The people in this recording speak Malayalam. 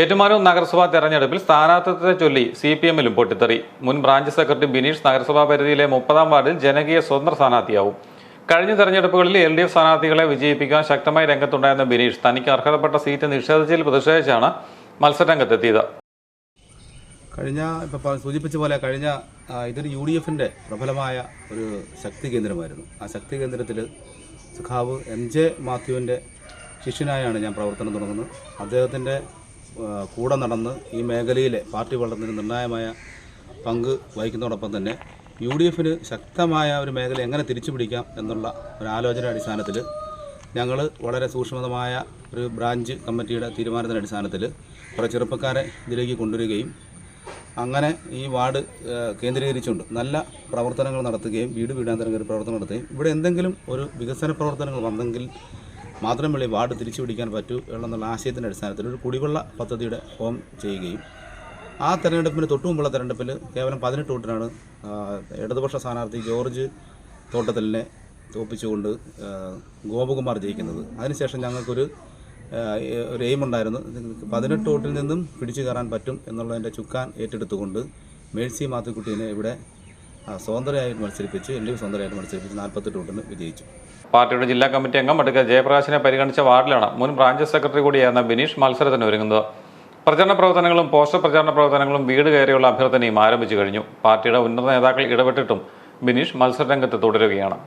ഏറ്റുമാനൂർ നഗരസഭാ തെരഞ്ഞെടുപ്പിൽ സ്ഥാനാർത്ഥിത്വത്തെ ചൊല്ലി സി പി എമ്മിലും പൊട്ടിത്തെറി. മുൻ ബ്രാഞ്ച് സെക്രട്ടറി ബിനീഷ് നഗരസഭാ പരിധിയിലെ മുപ്പതാം വാർഡിൽ ജനകീയ സ്വതന്ത്ര സ്ഥാനാർത്ഥിയാവും. കഴിഞ്ഞ തെരഞ്ഞെടുപ്പുകളിൽ എൽ ഡി എഫ് സ്ഥാനാർത്ഥികളെ വിജയിപ്പിക്കാൻ ശക്തമായി രംഗത്തുണ്ടായിരുന്ന ബിനീഷ് തനിക്ക് അർഹതപ്പെട്ട സീറ്റ് നിഷേധിച്ചതിൽ പ്രതിഷേധിച്ചാണ് മത്സരരംഗത്തെത്തിയത്. കഴിഞ്ഞ ഇപ്പോൾ സൂചിപ്പിച്ച പോലെ കഴിഞ്ഞ ഇതൊരു യു ഡി എഫിന്റെ പ്രബലമായ ഒരു ശക്തി കേന്ദ്രമായിരുന്നു. ആ ശക്തി കേന്ദ്രത്തിൽ സുഖാവ് എം ജെ മാത്യുവിന്റെ ശിഷ്യനായാണ് ഞാൻ പ്രവർത്തനം തുടങ്ങുന്നത്. അദ്ദേഹത്തിന്റെ കൂടെ നടന്ന് ഈ മേഖലയിലെ പാർട്ടി വളർന്നതിന് നിർണായകമായ പങ്ക് വഹിക്കുന്നതോടൊപ്പം തന്നെ യു ഡി എഫിന് ശക്തമായ ഒരു മേഖല എങ്ങനെ തിരിച്ചു പിടിക്കാം എന്നുള്ള ഒരു ആലോചന അടിസ്ഥാനത്തിൽ ഞങ്ങൾ വളരെ സൂക്ഷ്മതമായ ഒരു ബ്രാഞ്ച് കമ്മിറ്റിയുടെ തീരുമാനത്തിന്റെ അടിസ്ഥാനത്തിൽ കുറേ ചെറുപ്പക്കാരെ ഇതിലേക്ക് കൊണ്ടുവരികയും അങ്ങനെ ഈ വാർഡ് കേന്ദ്രീകരിച്ചുകൊണ്ട് നല്ല പ്രവർത്തനങ്ങൾ നടത്തുകയും വീട് വീടാന്തരം പ്രവർത്തനം നടത്തുകയും ഇവിടെ എന്തെങ്കിലും ഒരു വികസന പ്രവർത്തനങ്ങൾ വന്നെങ്കിൽ മാത്രമേ വാർഡ് തിരിച്ചു പിടിക്കാൻ പറ്റൂ എന്നുള്ള ആശയത്തിന്റെ അടിസ്ഥാനത്തിൽ ഒരു കുടിവെള്ള പദ്ധതിയുടെ ഫോം ചെയ്യുകയും ആ തെരഞ്ഞെടുപ്പിന് തൊട്ടു മുമ്പുള്ള തെരഞ്ഞെടുപ്പിൽ കേവലം പതിനെട്ട് വോട്ടിനാണ് ഇടതുപക്ഷ സ്ഥാനാർത്ഥി ജോർജ് തോട്ടത്തലിനെ തോപ്പിച്ചുകൊണ്ട് ഗോപകുമാർ ജയിക്കുന്നത്. അതിനുശേഷം ഞങ്ങൾക്കൊരു ഒരു എയിം ഉണ്ടായിരുന്നു പതിനെട്ട് വോട്ടിൽ നിന്നും പിടിച്ചു കയറാൻ പറ്റും എന്നുള്ളതിന്റെ ചുക്കാൻ ഏറ്റെടുത്തുകൊണ്ട് മേഴ്സി മാത്തുക്കുട്ടീനെ ഇവിടെ സ്വതന്ത്രയായിട്ട് മത്സരിപ്പിച്ച് എൽ ഡി എഫ് സ്വതന്ത്രമായിട്ട് മത്സരിപ്പിച്ച് നാൽപ്പത്തെട്ട് വോട്ടിന് വിജയിച്ചു. പാർട്ടിയുടെ ജില്ലാ കമ്മിറ്റി അംഗം അടുക്ക ജയപ്രകാശിനെ പരിഗണിച്ച വാർഡിലാണ് മുൻ ബ്രാഞ്ച് സെക്രട്ടറി കൂടിയായിരുന്ന ബിനീഷ് മത്സരത്തിന് ഒരുങ്ങുന്നത്. പ്രചരണ പ്രവർത്തനങ്ങളും പോസ്റ്റർ പ്രചാരണ പ്രവർത്തനങ്ങളും വീട് കയറിയുള്ള അഭ്യർത്ഥനയും ആരംഭിച്ചു കഴിഞ്ഞു. പാർട്ടിയുടെ ഉന്നത നേതാക്കൾ ഇടപെട്ടിട്ടും ബിനീഷ് മത്സരരംഗത്ത് തുടരുകയാണ്.